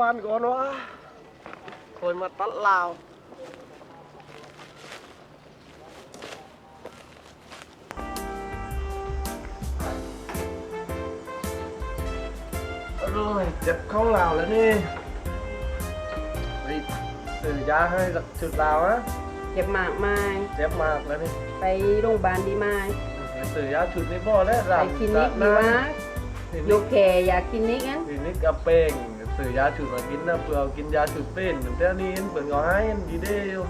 บ้านก่อนวะคอยมาตัดลาวโอ้ยเจ็บเข้าลาวแล้วนี่ไปซื้อยาให้สักชุดลาวนะเจ็บมากมายเจ็บมากแล้วนี่ไปโรงพยาบาลดีไหมไปซื้อยาชุดนี้บ่แล้วไปคลินิกดีวะค ลิโยนิกเคอยากคลินิกงั้นคลินิกกับเป้งซื้อยาชุดมากินนะเพื่อเอากินยาชุดเป็นเดี๋ยวนี้เปิดก็ให้ดีเดียว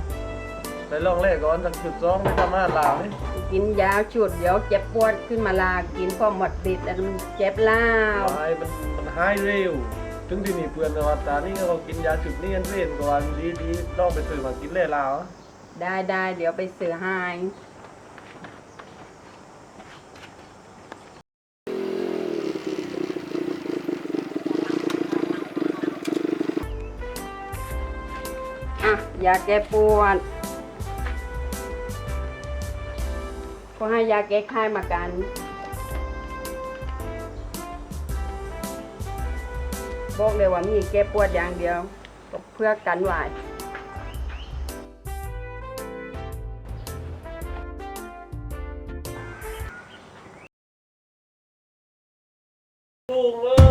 ไปลองแรกก่อนสักชุดสองไปทำอาหารลาวนี่กินยาชุดเดี๋ยวเจ็บปวดขึ้นมาลากินพอหมดติดแล้วมันเจ็บล้าวให้มันมันหายเร็วถึงที่นี่เพื่อนว่าตานี่ก็กินยาจุดนี่กันเป็นก็ว่าดีดีๆต้องไปซื้อมากินเลยลาวได้ได้เดี๋ยวไปซื้อให้ ยาแก้ปวดก็ให้ยาแก้ไข้มากัน บอกเลยว่ามีแก้ปวดอย่างเดียวก็เพื่อกันไหวปุ้งเอ้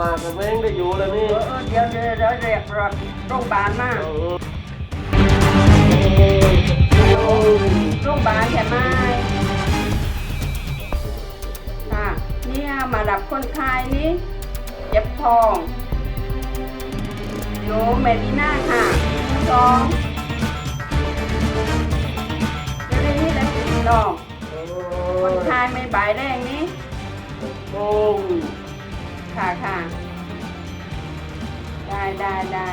มากับแม่งได้อยู่แล้วนี่เออเดี๋ยวเดี๋ยวเดี๋ยวเรียกรถโรงพยาบาลมาโรงพยาบาลใช่ไหมค่ะเนี่ยมารับคนไข้นี่เจ็บท้องโยเมดิน่าค่ะสองเดี๋ยวนี้แล้วลองโอ้คนไข้ไม่บายแรงนี้โอ้ ค่ะค่ะได้ได้ได้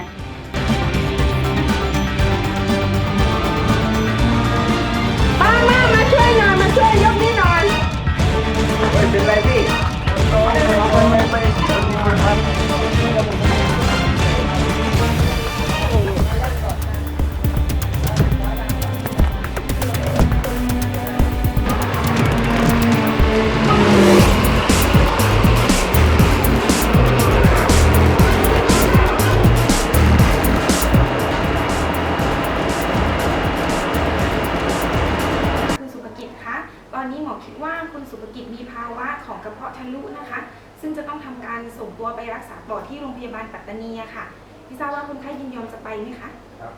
นีอะค่ะไม่ทราบว่าคนไข้ยินยอมจะไปไหมคะครับ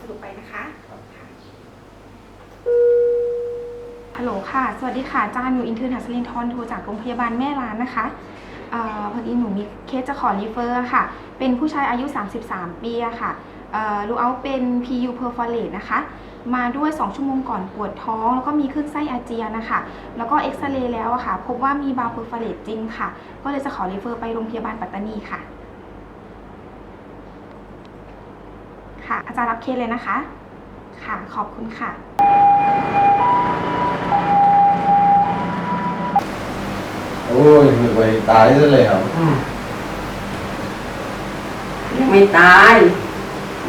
สรุปไปนะคะครับ ค่ะฮัลโหลค่ะ สวัสดีค่ะอาจารย์หนูอินเทอร์เนสลินทอนโทรจากโรงพยาบาลแม่ลานนะคะเอ่อพอดีหนูมีเคสจะขอรีเฟอร์ค่ะ เป็นผู้ชายอายุ 33 ปีอะค่ะรูเอาเป็น PU perforate นะคะ มาด้วย 2 ชั่วโมงก่อนปวดท้อง แล้วก็มีขึ้นไส้อาเจียนนะคะ แล้วก็เอ็กซเรย์แล้วอะค่ะ พบว่ามีบาวเพอร์ฟาเรตจริงค่ะ ก็เลยจะขอรีเฟอร์ไปโรงพยาบาลปัตตานีค่ะ ค่ะ อาจารย์รับเคสเลยนะคะ ค่ะ ขอบคุณค่ะ โอ้ยนึกไปตายซะแล้วอืมยังไม่ตาย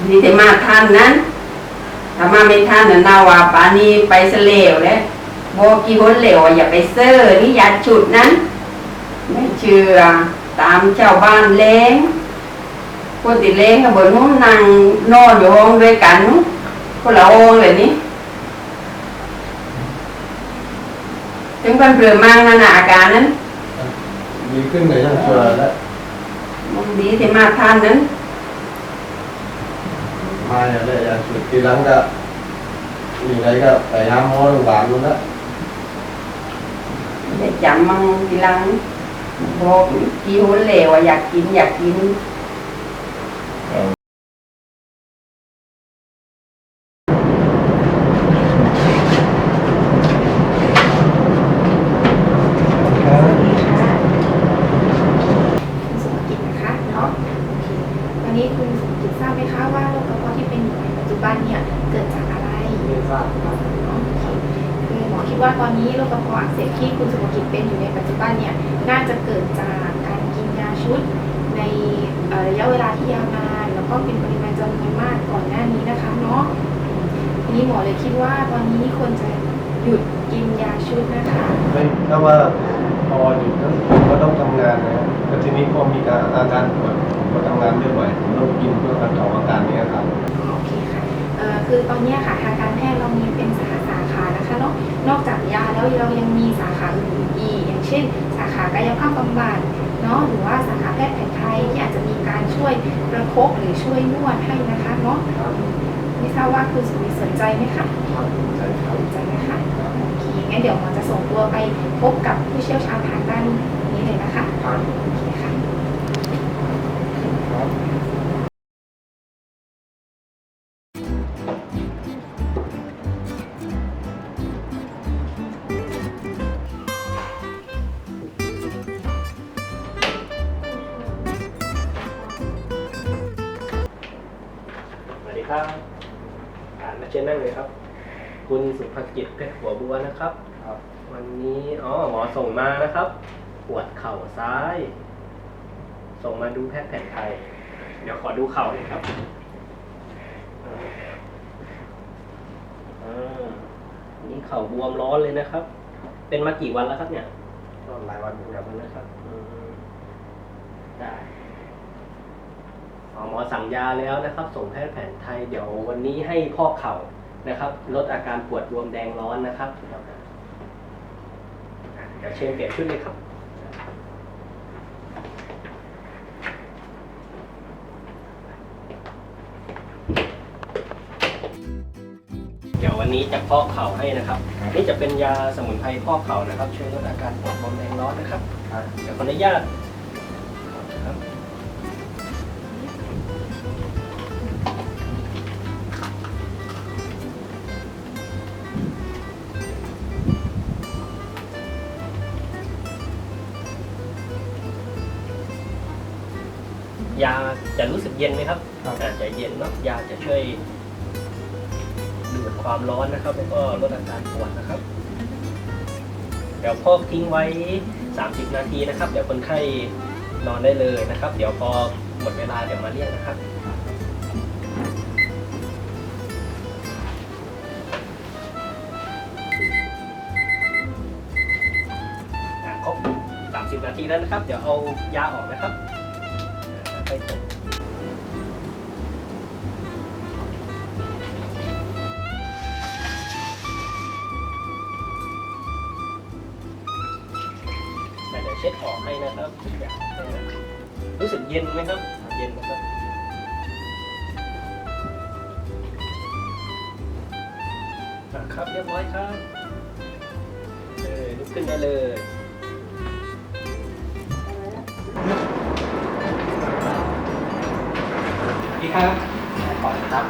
นี่แต่มาทันนั้น ถ้ามาไม่ทันน่ะนาว่าป่านนี้ไปเสลวแล้วบอกกี่คนเหลวอะอย่าไปเซอร์นี่ยัดชุดนั้น ไม่เชื่อตามเจ้าบ้านเล้ง คนติดเล้งกับบนนู้นนั่งนอนอยู่ห้องด้วยกันนู้นคนละห้องเลยนี่ถึงเป็นเปลือมังนั่นน่ะอาการนั้นมีขึ้นในช่างชัวแล้วมันดีที่มาทันนั้นมาเนี่ยเลยอยากสุดทีหลังก็มีอะไรก็ไปหาหมอโรงพยาบาลนู่นละได้จำมั่งทีหลังบอกกี่คนเหลวอะอยากกินอยากกิน คุณสุภกิจนะคะเนาะโอเควันนี้คุณสุภกิจทราบไหมคะว่าโรคกระเพาะที่เป็นอยู่ในปัจจุบันเนี่ยเกิดจากอะไร ไม่ ทราบครับคือหมอคิดว่าตอนนี้โรคกระเพาะอักเสบที่คุณสุภกิจเป็นอยู่ในปัจจุบันเนี่ยน่าจะเกิดจากการกินยาชุดในระยะเวลาที่ยาวนานแล้วก็เป็นปริมาณจำนวนมากก่อนหน้านี้นะคะเนาะอืมนี้หมอเลยคิดว่าตอนนี้ควรจะหยุดกินยาชุดนะคะไม่ถ้าว่าพอหยุดก็ก็ต้องทำงานนะครับแล้วทีนี้พอมีการอาการปวดก็ทำงานไม่ไหวต้องกินเพื่อบรรเทาอาการนี้ครับ คค่ะเอ่อคือตอนเนี้ยค่ะทางการแพทย์เรามีเป็นสาสาขานะคะเนาะนอกจากยาแล้วเรายังมีสาขาอื่นๆอีกอย่างเช่น สาขากายภาพบำบัดเนาะหรือว่าสาขาแพทย์แผนไทยที่อาจจะมีการช่วยประคบหรือช่วยนวดให้นะคะเนาะครับไม่ทราบว่าคุณสุวิทย์สนใจไหมคะครับใช่ครับสนใจไหมคะโอเคงั้นเดี๋ยวหมอจะส่งตัวไปพบกับผู้เชี่ยวชาญทางด้านนี้เลยนะคะครับโอเคค่ะครับ ครับอ่านมาเชิญนั่งเลยครับ คุณสุภกิจเพชรหัวบัวนะครับ ครับ วันนี้อ๋อหมอส่งมานะครับปวดเข่าซ้าย ส่งมาดูแพทย์แผนไทย เดี๋ยวขอดูเข่าหน่อยครับอ่าอ่านี่เข่าบวมร้อนเลยนะครับ เป็นมากี่วันแล้วครับเนี่ย ก็หลายวันอยู่เดี๋ยวนะครับอืมได้อ๋อ หมอสั่งยาแล้วนะครับ ส่งแพทย์แผนไทยเดี๋ยววันนี้ให้พอกเข่านะครับ ลดอาการปวดบวมแดงร้อนนะครับเดี๋ยวเชิญเปลี่ยนชุดเลยครับเดี๋ยววันนี้จะพอกเข่าให้นะครับนี่จะเป็นยาสมุนไพรพอกเข่านะครับช่วยลดอาการปวดบวมแดงร้อนนะครับครับเดี๋ยวขออนุญาตาจะรู้สึกเย็นไหมครับครับ อาจจะเย็นเนาะยาจะช่วยดูดความร้อนนะครับ แล้วก็ลดอาการปวดนะครับ เดี๋ยวพอกทิ้งไว้ 30 นาทีนะครับ เดี๋ยวคนไข้นอนได้เลยนะครับ เดี๋ยวพอหมดเวลาเดี๋ยวมาเรียกนะครับ อะครบ30 นาทีแล้วนะครับ เดี๋ยวเอายาออกนะครับอ่า ไปตกแต่เดี๋ยวเช็ดออกให้นะครับทุกอย่างนะรู้สึกเย็นไหมครับ เย็นนะครับครับเรียบร้อยครับ เออลุกขึ้นได้เลย ครับก่อนครับ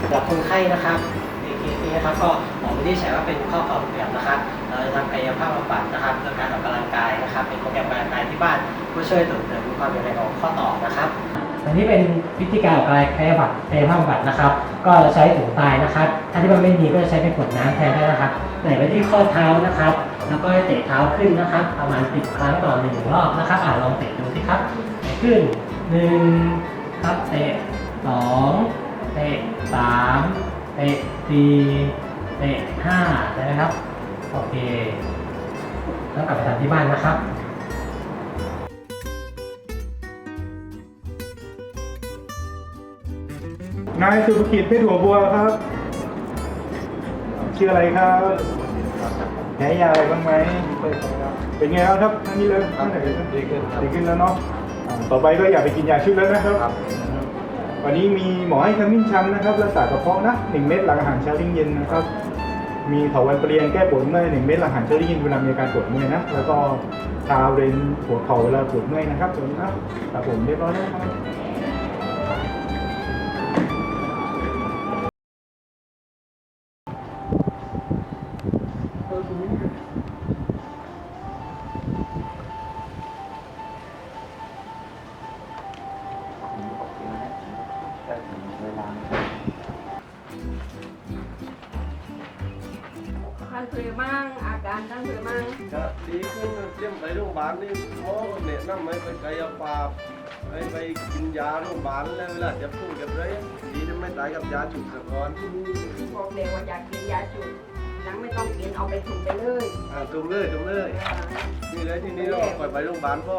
สำหรับคนไข้นะครับในเคสนี้นะครับก็หมอไม่ได้ใช้ว่าเป็นข้อเข่าเสื่อมนะครับเราจะทำกายภาพบำบัดนะครับเพื่อการออกกำลังกายนะครับเป็นโปรแกรมออกกำลังกายที่บ้านเพื่อช่วยเสริมเสริมความแข็งแรงของข้อต่อนะครับอันนี้เป็นวิธีการออกกำลังกายบำบัดกายภาพบำบัดนะครับ ก็จะใช้ถุงตายนะครับ ถ้าที่มันไม่มีก็จะใช้เป็นขวดน้ำแทนได้นะครับใส่ไว้ที่ข้อเท้านะครับ แล้วก็เตะเท้าขึ้นนะครับ ประมาณ10ครั้งต่อหนึ่งรอบนะครับอ่าลองเตะดูสิครับเตะ ขึ้นหนึ่งครับเตะสองเตะสามเตะสี่เตะห้าได้ไหมครับ โอเค แล้วกลับไปทำที่บ้านนะครับนายสุภกิจเพชรหัวบัวครับ ชื่ออะไรครับแพ้ยาอะไรบ้างไหมเป็นไงครับท่านนี้เลยครับท่านไหนดีขึ้นดีขึ้นแล้วเนาะ ต่อไปก็อย่าไปกินยาชุดแล้วนะครับครับ วันนี้มีหมอให้ขมิ้นชันนะครับรักษากระเพาะนะหนึ่งเม็ดหลังอาหารเช้าทิ้งเย็นนะครับ มีเถาวันเปลี่ยนแก้ปวดเมื่อยหนึ่งเม็ดหลังอาหารเช้าทิ้งเย็นเวลามีอาการปวดเมื่อยนะ แล้วก็ทาเรนหัวเข่าเวลาปวดเมื่อยนะครับตัวนี้ครับครับผมเรียบร้อยแล้วครับ มั่งก็ดีขึ้นเยี่ยมไปโรงพยาบาลนี่หมอแนะนำให้ไปกายภาพไปไปกินยาโรงพยาบาลแล้วเวลาจะพูดกับเลยดีจะไม่ตายกับยาจุดสะก้อนบอกเลยว่าอยากกินยาจุดหลังไม่ต้องกินเอาไปถุงไปเลยอ่าถุงเลยถุงเลยนี่เลยที่นี่เราปล่อยไปโรงพยาบาลพ่อ